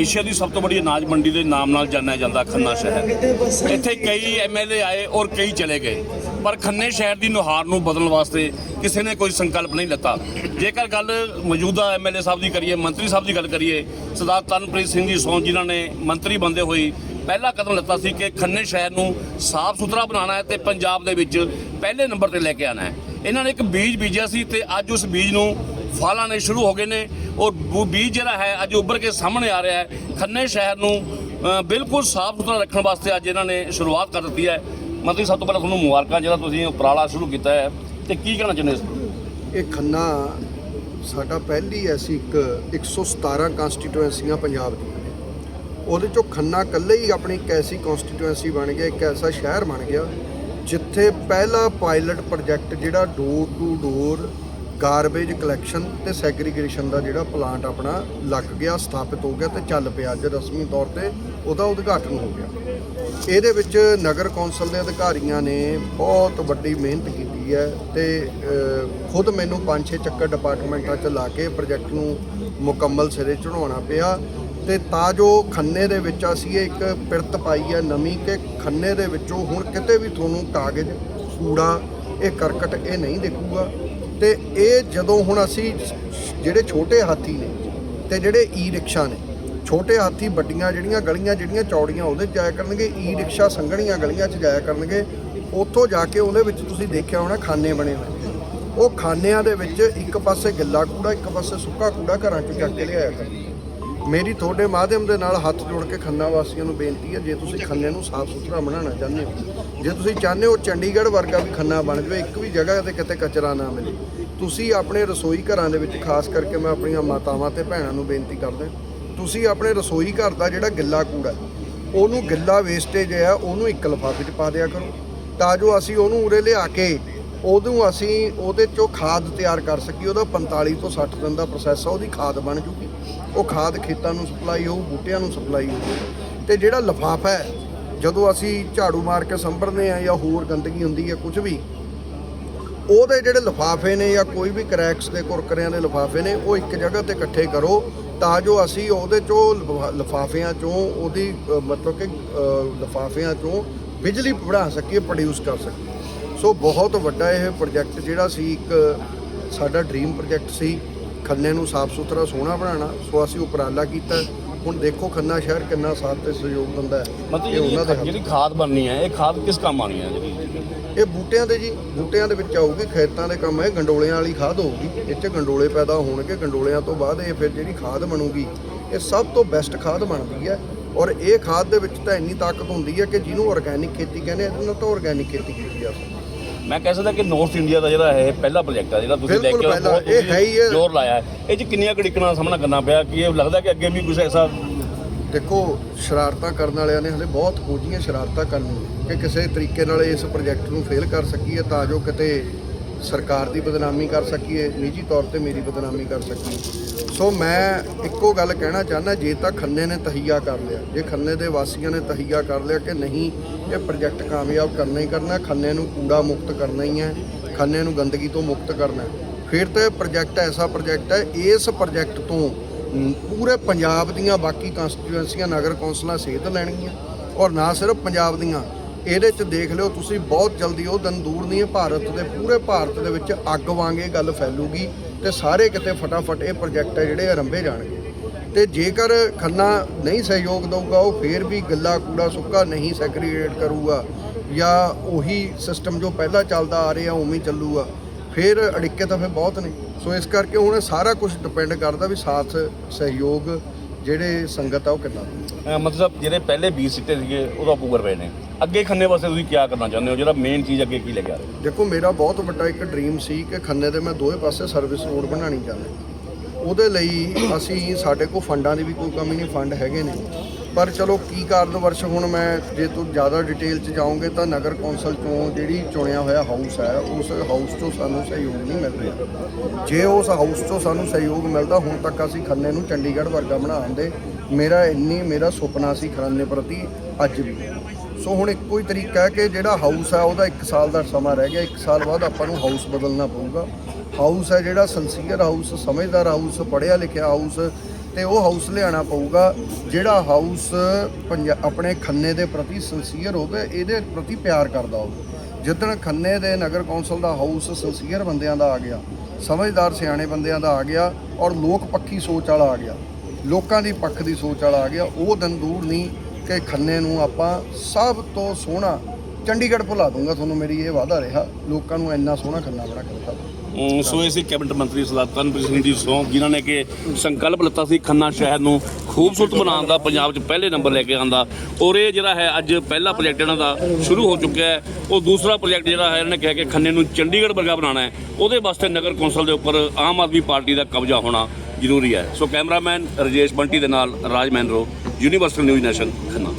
Asia ਦੀ ਸਭ ਤੋਂ ਵੱਡੀ ਅਨਾਜ ਮੰਡੀ ਦੇ ਨਾਮ ਨਾਲ ਜਾਣਿਆ ਜਾਂਦਾ ਖੰਨਾ ਸ਼ਹਿਰ। ਇੱਥੇ ਕਈ ਐਮਐਲਏ ਆਏ ਔਰ ਕਈ ਚਲੇ ਗਏ। ਪਰ ਖੰਨੇ ਸ਼ਹਿਰ ਦੀ ਨੁਹਾਰ ਨੂੰ ਬਦਲਣ ਵਾਸਤੇ ਕਿਸੇ ਨੇ ਕੋਈ ਸੰਕਲਪ ਨਹੀਂ ਲਿੱਤਾ। ਜੇਕਰ ਗੱਲ ਮੌਜੂਦਾ ਐਮਐਲਏ ਸਾਹਿਬ ਦੀ ਕਰੀਏ, ਮੰਤਰੀ ਸਾਹਿਬ ਦੀ ਗੱਲ ਕਰੀਏ, ਸਰਦਾਰ ਤਨਪ੍ਰੀਤ ਸਿੰਘ ਜੀ ਸੌਂ ਜਿਨ੍ਹਾਂ ਨੇ ਮੰਤਰੀ ਬੰਦੇ ਹੋਈ ਪਹਿਲਾ ਕਦਮ ਲਿੱਤਾ ਸੀ ਕਿ ਖੰਨੇ ਸ਼ਹਿਰ ਨੂੰ ਸਾਫ਼ ਸੁਥਰਾ ਬਣਾਉਣਾ ਹੈ ਤੇ ਪੰਜਾਬ ਦੇ ਵਿੱਚ ਪਹਿਲੇ ਨੰਬਰ ਤੇ ਲੈ ਕੇ ਆਣਾ ਹੈ। ਇਹਨਾਂ ਨੇ ਇੱਕ ਬੀਜ ਬੀਜਿਆ ਸੀ ਤੇ ਅੱਜ ਉਸ ਬੀਜ ਨੂੰ ਫਲ ਆਉਣੇ ਸ਼ੁਰੂ ਹੋ ਗਏ ਨੇ ਔਰ ਉਹ ਬੀਜ ਜਿਹੜਾ ਹੈ ਅੱਜ ਉੱਭਰ ਕੇ ਸਾਹਮਣੇ ਆ ਰਿਹਾ ਹੈ। ਖੰਨੇ ਸ਼ਹਿਰ ਨੂੰ ਬਿਲਕੁਲ ਸਾਫ਼ ਸੁਥਰਾ ਰੱਖਣ ਵਾਸਤੇ ਅੱਜ ਇਹਨਾਂ ਨੇ ਸ਼ੁਰੂਆਤ ਕਰ ਦਿੱਤੀ ਹੈ। ਮੰਤਰੀ, ਸਭ ਤੋਂ ਪਹਿਲਾਂ ਤੁਹਾਨੂੰ ਮੁਬਾਰਕਾਂ, ਜਿਹੜਾ ਤੁਸੀਂ ਉਪਰਾਲਾ ਸ਼ੁਰੂ ਕੀਤਾ ਹੈ ਤੇ ਕੀ ਕਹਿਣਾ ਚਾਹੁੰਦੇ ਇਸ ਇਹ ਖੰਨਾ ਸਾਡਾ ਪਹਿਲੀ ਐਸੀ ਇੱਕ 117 ਕਨਸਟੀਟੂਐਂਸੀਆਂ ਪੰਜਾਬ ਦੀਆਂ ਨੇ। ਉਹਦੇ ਚੋਂ ਖੰਨਾ ਇਕੱਲੇ ਹੀ ਆਪਣੀ ਇੱਕ ਐਸੀ ਕਨਸਟੀਟੂਐਂਸੀ ਬਣ ਗਿਆ, ਇੱਕ ਐਸਾ ਸ਼ਹਿਰ ਬਣ ਗਿਆ, ਜਿੱਥੇ ਪਹਿਲਾ ਪਾਇਲਟ ਪ੍ਰੋਜੈਕਟ ਜਿਹੜਾ door to door garbage collection ਤੇ ਸੈਗਰੀਗੇਸ਼ਨ ਦਾ ਜਿਹੜਾ ਪਲਾਂਟ ਆਪਣਾ ਲੱਗ ਗਿਆ, ਸਥਾਪਿਤ ਹੋ ਗਿਆ ਤੇ ਚੱਲ ਪਿਆ ਅੱਜ ਰਸਮੀ ਤੌਰ ਤੇ, ਉਹਦਾ ਉਦਘਾਟਨ ਹੋ ਗਿਆ। ਇਹਦੇ ਵਿੱਚ ਨਗਰ ਕੌਂਸਲ ਦੇ ਅਧਿਕਾਰੀਆਂ ਨੇ ਬਹੁਤ ਵੱਡੀ ਮਿਹਨਤ ਕੀਤੀ ਹੈ ਤੇ ਖੁਦ ਮੈਨੂੰ 5-6 ਚੱਕਰ ਡਿਪਾਰਟਮੈਂਟਾਂ 'ਚ ਲਾ ਕੇ ਪ੍ਰੋਜੈਕਟ ਨੂੰ ਮੁਕੰਮਲ ਸਿਰੇ ਚੜਾਉਣਾ ਪਿਆ ਤੇ ਤਾਂ ਜੋ ਖੰਨੇ ਦੇ ਵਿੱਚ ਅਸੀਂ ਇਹ ਇੱਕ ਪਿਰਤ ਪਾਈ ਹੈ ਨਵੀਂ ਕਿ ਖੰਨੇ ਦੇ ਵਿੱਚੋਂ ਹੁਣ ਕਿਤੇ ਵੀ ਤੁਹਾਨੂੰ ਕਾਗਜ਼, ਕੂੜਾ, ਇਹ ਕਰਕਟ ਇਹ ਨਹੀਂ ਦੇਖੂਗਾ। ਤੇ ਇਹ ਜਦੋਂ ਹੁਣ ਅਸੀਂ ਜਿਹੜੇ ਛੋਟੇ ਹਾਥੀ ਨੇ ਤੇ ਜਿਹੜੇ ਈ ਰਿਕਸ਼ਾ ਨੇ, ਛੋਟੇ ਹਾਥੀ ਵੱਡੀਆਂ ਜਿਹੜੀਆਂ ਗਲੀਆਂ ਜਿਹੜੀਆਂ ਚੌੜੀਆਂ ਉਹਦੇ 'ਚ ਜਾਇਆ ਕਰਨਗੇ ਈ ਰਿਕਸ਼ਾ ਸੰਘਣੀਆਂ ਗਲੀਆਂ 'ਚ ਜਾਇਆ ਕਰਨਗੇ, ਉੱਥੋਂ ਜਾ ਕੇ ਉਹਦੇ ਵਿੱਚ ਤੁਸੀਂ ਦੇਖਿਆ ਹੋਣਾ ਖਾਨੇ ਬਣੇ ਹੋਏ ਉਹ ਖਾਨਿਆਂ ਦੇ ਵਿੱਚ ਇੱਕ ਪਾਸੇ ਗਿੱਲਾ ਕੂੜਾ, ਇੱਕ ਪਾਸੇ ਸੁੱਕਾ ਕੂੜਾ ਘਰਾਂ 'ਚ ਚੱਕ ਕੇ ਲਿਆਇਆ ਕਰਨਗੇ। ਮੇਰੀ ਤੁਹਾਡੇ ਮਾਧਿਅਮ ਦੇ ਨਾਲ ਹੱਥ ਜੋੜ ਕੇ ਖੰਨਾ ਵਾਸੀਆਂ ਨੂੰ ਬੇਨਤੀ ਹੈ, ਜੇ ਤੁਸੀਂ ਖੰਨੇ ਨੂੰ ਸਾਫ਼ ਸੁਥਰਾ ਬਣਾਉਣਾ ਚਾਹੁੰਦੇ ਹੋ, ਜੇ ਤੁਸੀਂ ਚਾਹੁੰਦੇ ਹੋ ਚੰਡੀਗੜ੍ਹ ਵਰਗਾ ਵੀ ਖੰਨਾ ਬਣ ਜਾਵੇ, ਇੱਕ ਵੀ ਜਗ੍ਹਾ ਤੇ ਕਿਤੇ ਕਚਰਾ ਨਾ ਮਿਲੇ, ਤੁਸੀਂ ਆਪਣੇ ਰਸੋਈ ਘਰਾਂ ਦੇ ਵਿੱਚ, ਖਾਸ ਕਰਕੇ ਮੈਂ ਆਪਣੀਆਂ ਮਾਤਾਵਾਂ ਤੇ ਭੈਣਾਂ ਨੂੰ ਬੇਨਤੀ ਕਰਦਾ, ਤੁਸੀਂ ਆਪਣੇ ਰਸੋਈ ਘਰ ਦਾ ਜਿਹੜਾ ਗਿੱਲਾ ਕੂੜਾ ਉਹਨੂੰ ਗਿੱਲਾ ਵੇਸਟੇਜ ਹੈ, ਉਹਨੂੰ ਇੱਕ ਲਿਫਾਫੇ 'ਚ ਪਾ ਦਿਆ ਕਰੋ, ਤਾਂ ਜੋ ਅਸੀਂ ਉਹਨੂੰ ਉਰੇ ਲਿਆ ਕੇ ਉਦੋਂ ਅਸੀਂ ਉਹਦੇ ਚੋਂ ਖਾਦ ਤਿਆਰ ਕਰ ਸਕੀਏ, ਉਹਦਾ 45 ਤੋਂ 60 ਦਿਨ ਦਾ ਪ੍ਰੋਸੈਸ ਆ, ਉਹਦੀ ਖਾਦ ਬਣ ਜੂਗੀ। ਉਹ ਖਾਦ ਖੇਤਾਂ ਨੂੰ ਸਪਲਾਈ ਹੋਊ ਬੂਟਿਆਂ ਨੂੰ ਸਪਲਾਈ ਹੋਊ। ਤੇ ਜਿਹੜਾ ਲਿਫਾਫਾ ਹੈ ਜਦੋਂ ਅਸੀਂ ਝਾੜੂ ਮਾਰ ਕੇ ਸੰਭਰਦੇ ਆ ਜਾਂ ਹੋਰ ਗੰਦਗੀ ਹੁੰਦੀ ਹੈ ਕੁਝ ਵੀ ਉਹਦੇ ਜਿਹੜੇ ਲਿਫਾਫੇ ਨੇ ਜਾਂ ਕੋਈ ਵੀ ਕਰੈਕਸ ਦੇ ਕੁਰਕਰਿਆਂ ਦੇ ਲਿਫਾਫੇ ਨੇ ਉਹ ਇੱਕ ਜਗ੍ਹਾ ਤੇ ਇਕੱਠੇ ਕਰੋ ਤਾਂ ਜੋ ਅਸੀਂ ਉਹਦੇ ਚੋਂ ਲਿਫਾ- ਲਿਫਾਫਿਆਂ ਚੋਂ ਉਹਦੀ ਮਤਲਬ ਕਿ ਅ, ਲਿਫਾਫਿਆਂ ਚੋਂ ਬਿਜਲੀ ਬਣਾ ਸਕੀਏ ਪ੍ਰੋਡਿਊਸ ਕਰ ਸਕੀਏ। ਸੋ ਬਹੁਤ ਵੱਡਾ ਇਹ ਪ੍ਰੋਜੈਕਟ ਜਿਹੜਾ ਸੀ ਇੱਕ ਸਾਡਾ ਡ੍ਰੀਮ ਪ੍ਰੋਜੈਕਟ ਸੀ। ਖੰਨੇ ਨੂੰ ਸਾਫ਼ ਸੁਥਰਾ ਸੋਹਣਾ ਬਣਾਉਣਾ ਸੋ ਅਸੀਂ ਉਪਰਾਲਾ ਕੀਤਾ। ਹੁਣ ਦੇਖੋ ਖੰਨਾ ਸ਼ਹਿਰ ਕਿੰਨਾ ਸਾਥ ਤੇ ਸਹਿਯੋਗ ਦਿੰਦਾ ਹੈ। ਇਹ ਉਹਨਾਂ ਦੇ ਜਿਹੜੀ ਖਾਦ ਬਣਨੀ ਹੈ ਇਹ ਖਾਦ ਕਿਸ ਕੰਮ ਆਣੀ ਹੈ ਜਿਹੜੀ? ਇਹ ਬੂਟਿਆਂ ਦੇ ਜੀ ਬੂਟਿਆਂ ਦੇ ਵਿੱਚ ਆਊਗੀ ਖੇਤਾਂ ਦੇ ਕੰਮ ਹੈ ਗੰਡੋਲਿਆਂ ਵਾਲੀ ਖਾਦ ਹੋਊਗੀ। 'ਚ ਗੰਡੋਲੇ ਪੈਦਾ ਹੋਣਗੇ ਗੰਡੋਲਿਆਂ ਤੋਂ ਬਾਅਦ ਇਹ ਫਿਰ ਜਿਹੜੀ ਖਾਦ ਬਣੂਗੀ ਇਹ ਸਭ ਤੋਂ ਬੈਸਟ ਖਾਦ ਬਣਦੀ ਹੈ। ਔਰ ਇਹ ਖਾਦ ਦੇ ਵਿੱਚ ਤਾਂ ਇੰਨੀ ਤਾਕਤ ਹੁੰਦੀ ਹੈ ਕਿ ਜਿਹਨੂੰ ਆਰਗੈਨਿਕ ਖੇਤੀ ਕਹਿੰਦੇ ਆ ਇਹਦੇ ਨਾਲ ਤਾਂ ਆਰਗੈਨਿਕ ਖੇਤੀ ਕੀਤੀ ਜਾ ਸਕਦੀ ਹੈ। ਮੈਂ ਕਹਿ ਸਕਦਾ ਕਿ ਨਾਰਥ ਇੰਡੀਆ ਦਾ ਜਿਹੜਾ ਇਹ ਪਹਿਲਾ ਪ੍ਰੋਜੈਕਟ ਹੈ ਜਿਹੜਾ ਤੁਸੀਂ ਲੈ ਕੇ ਆਏ, ਇਹ ਹੈ ਹੀ ਹੈ। ਜ਼ੋਰ ਲਾਇਆ ਹੈ ਇਹ ਚ ਕਿੰਨੀਆਂ ਕੜਿਕਣਾ ਦਾ ਸਾਹਮਣਾ ਕਰਨਾ ਪਿਆ ਕਿ ਇਹ ਲੱਗਦਾ ਕਿ ਅੱਗੇ ਵੀ ਕੁਝ ਐਸਾ ਦੇਖੋ ਸ਼ਰਾਰਤਾਂ ਕਰਨ ਵਾਲਿਆਂ ਨੇ ਹਲੇ ਬਹੁਤ ਖੋਜੀਆਂ ਸ਼ਰਾਰਤਾਂ ਕਰਨੀਆਂ ਕਿ ਕਿਸੇ ਤਰੀਕੇ ਨਾਲ ਇਸ ਪ੍ਰੋਜੈਕਟ ਨੂੰ ਫੇਲ ਕਰ ਸਕੀਏ ਤਾਂ ਜੋ ਕਿਤੇ ਸਰਕਾਰ ਦੀ ਬਦਨਾਮੀ ਕਰ ਸਕੀਏ, ਨਿੱਜੀ ਤੌਰ ਤੇ ਮੇਰੀ ਬਦਨਾਮੀ ਕਰ ਸਕੀਏ। ਸੋ ਮੈਂ ਇੱਕੋ ਗੱਲ ਕਹਿਣਾ ਚਾਹੁੰਦਾ, ਜੇ ਤਾਂ ਖੰਨੇ ਨੇ ਤਹੀਆ ਕਰ ਲਿਆ, ਜੇ ਖੰਨੇ ਦੇ ਵਾਸੀਆਂ ਨੇ ਤਹੀਆ ਕਰ ਲਿਆ ਕਿ ਨਹੀਂ, ਇਹ ਪ੍ਰੋਜੈਕਟ ਕਾਮਯਾਬ ਕਰਨਾ ਹੀ ਕਰਨਾ, ਖੰਨੇ ਨੂੰ ਕੂੜਾ ਮੁਕਤ ਕਰਨਾ ਹੀ ਹੈ, ਖੰਨੇ ਨੂੰ ਗੰਦਗੀ ਤੋਂ ਮੁਕਤ ਕਰਨਾ। ਫਿਰ ਤਾਂ ਇਹ ਪ੍ਰੋਜੈਕਟ ਐਸਾ ਪ੍ਰੋਜੈਕਟ ਹੈ, ਇਸ ਪ੍ਰੋਜੈਕਟ ਤੋਂ ਪੂਰੇ ਪੰਜਾਬ ਦੀਆਂ ਬਾਕੀ ਕਨਸਟੀਟੂਐਂਸੀਆਂ ਨਗਰ ਕੌਂਸਲਾਂ ਸੇਧ ਲੈਣਗੀਆਂ। ਔਰ ਨਾ ਸਿਰਫ ਪੰਜਾਬ ਦੀਆਂ ਇਹਦੇ 'ਚ ਦੇਖ ਲਿਓ, ਤੁਸੀਂ ਬਹੁਤ ਜਲਦੀ ਉਹ ਦਿਨ ਦੂਰ ਨਹੀਂ ਹੈ ਭਾਰਤ ਦੇ ਪੂਰੇ ਭਾਰਤ ਦੇ ਵਿੱਚ ਅੱਗ ਵਾਂਗ ਇਹ ਗੱਲ ਫੈਲੂਗੀ ਤੇ ਸਾਰੇ ਕਿਤੇ ਫਟਾਫਟ ਇਹ ਪ੍ਰੋਜੈਕਟ ਹੈ ਜਿਹੜੇ ਆਰੰਭੇ ਜਾਣਗੇ। ਤੇ ਜੇਕਰ ਖੰਨਾ ਨਹੀਂ ਸਹਿਯੋਗ ਦਊਗਾ, ਉਹ ਫੇਰ ਵੀ ਗੱਲਾ ਕੂੜਾ ਸੁੱਕਾ ਨਹੀਂ ਸੈਕਰੀਏਟ ਕਰੂਗਾ ਜਾਂ ਉਹੀ ਸਿਸਟਮ ਜੋ ਪਹਿਲਾਂ ਚੱਲਦਾ ਆ ਰਿਹਾ, ਉਵੇਂ ਚੱਲੂਗਾ, ਫਿਰ ਅੜਿੱਕੇ ਤਾਂ ਫਿਰ ਬਹੁਤ ਨੇ। ਸੋ ਇਸ ਕਰਕੇ ਹੁਣ ਸਾਰਾ ਕੁਝ ਡਿਪੈਂਡ ਕਰਦਾ ਵੀ ਸਾਥ ਸਹਿਯੋਗ ਜਿਹੜੇ ਸੰਗਤ ਆ ਉਹ ਕਿੰਨਾ। ਅਹ ਮਤਲਬ ਜਿਹੜੇ ਪਹਿਲੇ 20 ਸਿੱਟੇ ਸੀਗੇ ਉਹਦਾ ਪੂਰ ਪਏ ਨੇ। ਅੱਗੇ ਖੰਨੇ ਵਾਸਤੇ ਤੁਸੀਂ ਕੀ ਕਰਨਾ ਚਾਹੁੰਦੇ ਹੋ? ਜਿਹੜਾ ਮੇਨ ਚੀਜ਼ ਅੱਗੇ ਕੀ ਲੈ ਕੇ ਆ ਰਹੇ ਹੋ? ਦੇਖੋ ਮੇਰਾ ਬਹੁਤ ਵੱਡਾ ਇੱਕ ਡ੍ਰੀਮ ਸੀ ਕਿ ਖੰਨੇ ਦੇ ਮੈਂ ਦੋਵੇਂ ਪਾਸੇ ਸਰਵਿਸ ਰੋਡ ਬਣਾਉਣੀ ਚਾਹੁੰਦਾ। ਉਹਦੇ ਲਈ ਅਸੀਂ ਸਾਡੇ ਕੋਲ ਫੰਡਾਂ ਦੀ ਵੀ ਕੋਈ ਕਮੀ ਨਹੀਂ ਫੰਡ ਹੈਗੇ ਨੇ। ਪਰ ਚਲੋ ਕੀ ਕਾਰਨ ਵਰਸ਼ ਹੁਣ ਮੈਂ ਜੇ ਤੂੰ ਜ਼ਿਆਦਾ ਡਿਟੇਲ 'ਚ ਜਾਓਗੇ ਤਾਂ ਨਗਰ ਕੌਂਸਲ ਤੋਂ ਜਿਹੜੀ ਚੁਣਿਆ ਹੋਇਆ ਹਾਊਸ ਹੈ, ਉਸ ਹਾਊਸ ਤੋਂ ਸਾਨੂੰ ਸਹਿਯੋਗ ਨਹੀਂ ਮਿਲ ਰਿਹਾ। ਜੇ ਉਸ ਹਾਊਸ ਤੋਂ ਸਾਨੂੰ ਸਹਿਯੋਗ ਮਿਲਦਾ, ਹੁਣ ਤੱਕ ਅਸੀਂ ਖੰਨੇ ਨੂੰ ਚੰਡੀਗੜ੍ਹ ਵਰਗਾ ਬਣਾਉਣ ਦੇ ਮੇਰਾ ਇੰਨੀ, ਮੇਰਾ ਸੁਪਨਾ ਸੀ ਖੰਨੇ ਪ੍ਰਤੀ ਅੱਜ ਵੀ। ਸੋ ਹੁਣ ਇੱਕੋ ਹੀ ਤਰੀਕਾ ਹੈ ਕਿ ਜਿਹੜਾ ਹਾਊਸ ਹੈ, ਉਹਦਾ 1 ਸਾਲ ਦਾ ਸਮਾਂ ਰਹਿ ਗਿਆ 1 ਸਾਲ ਬਾਅਦ ਆਪਾਂ ਨੂੰ ਹਾਊਸ ਬਦਲਣਾ ਪਊਗਾ। ਹਾਊਸ ਹੈ ਜਿਹੜਾ ਸੰਸੀਅਰ ਹਾਊਸ ਸਮਝਦਾਰ ਹਾਊਸ ਪੜ੍ਹਿਆ ਲਿਖਿਆ ਹਾਊਸ ਤੇ ਉਹ ਹਾਊਸ ਲਿਆਣਾ ਪਊਗਾ, ਜਿਹੜਾ ਹਾਊਸ ਪੰਜਾ- ਆਪਣੇ ਖੰਨੇ ਦੇ ਪ੍ਰਤੀ ਸਿੰਸੀਅਰ ਹੋਵੇ, ਇਹਦੇ ਪ੍ਰਤੀ ਪਿਆਰ ਕਰਦਾ ਹੋਵੇ। ਜਿੱਦਣ ਖੰਨੇ ਦੇ ਨਗਰ ਕੌਂਸਲ ਦਾ ਹਾਊਸ ਸਿੰਸੀਅਰ ਬੰਦਿਆਂ ਦਾ ਆ ਗਿਆ, ਸਮਝਦਾਰ ਸਿਆਣੇ ਬੰਦਿਆਂ ਦਾ ਆ ਗਿਆ, ਔਰ ਲੋਕ ਪੱਖੀ ਸੋਚ ਵਾਲਾ ਆ ਗਿਆ, ਲੋਕਾਂ ਦੀ ਪੱਖ ਦੀ ਸੋਚ ਵਾਲਾ ਆ ਗਿਆ, ਉਹ ਦਿਨ ਦੂਰ ਨਹੀਂ ਕਿ ਖੰਨੇ ਨੂੰ ਆਪਾਂ ਸਭ ਤੋਂ ਸੋਹਣਾ ਚੰਡੀਗੜ੍ਹ ਭੁਲਾ ਦੂੰਗਾ। ਤੁਹਾਨੂੰ ਮੇਰੀ ਇਹ ਵਾਅਦਾ ਰਿਹਾ, ਲੋਕਾਂ ਨੂੰ ਇੰਨਾ ਸੋਹਣਾ ਖੰਨਾ ਬੜਾ ਕਰਤਾ। ਸੋ ਇਹ ਸੀ ਕੈਬਨਿਟ ਮੰਤਰੀ ਸਰਦਾਰ ਤਨਪ੍ਰੀਤ ਸਿੰਘ ਜੀ ਸੌਂਕ ਜਿਨ੍ਹਾਂ ਨੇ ਕਿ ਸੰਕਲਪ ਲਿੱਤਾ ਸੀ ਖੰਨਾ ਸ਼ਹਿਰ ਨੂੰ ਖੂਬਸੂਰਤ ਬਣਾਉਣ ਦਾ, ਪੰਜਾਬ 'ਚ ਪਹਿਲੇ ਨੰਬਰ ਲੈ ਕੇ ਆਂਦਾ ਔਰ ਇਹ ਜਿਹੜਾ ਹੈ, ਅੱਜ ਪਹਿਲਾ ਪ੍ਰੋਜੈਕਟ ਇਹਨਾਂ ਦਾ ਸ਼ੁਰੂ ਹੋ ਚੁੱਕਿਆ ਹੈ। ਉਹ ਦੂਸਰਾ ਪ੍ਰੋਜੈਕਟ ਜਿਹੜਾ ਹੈ, ਇਹਨਾਂ ਨੇ ਕਿਹਾ ਕਿ ਖੰਨੇ ਨੂੰ ਚੰਡੀਗੜ੍ਹ ਵਰਗਾ ਬਣਾਉਣਾ ਹੈ। ਉਹਦੇ ਵਾਸਤੇ ਨਗਰ ਕੌਂਸਲ ਦੇ ਉੱਪਰ ਆਮ ਆਦਮੀ ਪਾਰਟੀ ਦਾ ਕਬਜ਼ਾ ਹੋਣਾ ਜ਼ਰੂਰੀ ਹੈ। ਸੋ ਕੈਮਰਾਮੈਨ ਰਜੇਸ਼ ਬੰਟੀ ਦੇ ਨਾਲ ਰਾਜ ਮੈਨਰੋ ਯੂਨੀਵਰਸਲ ਨਿਊਜ਼ ਨੈਸ਼ਨ ਖੰਨਾ।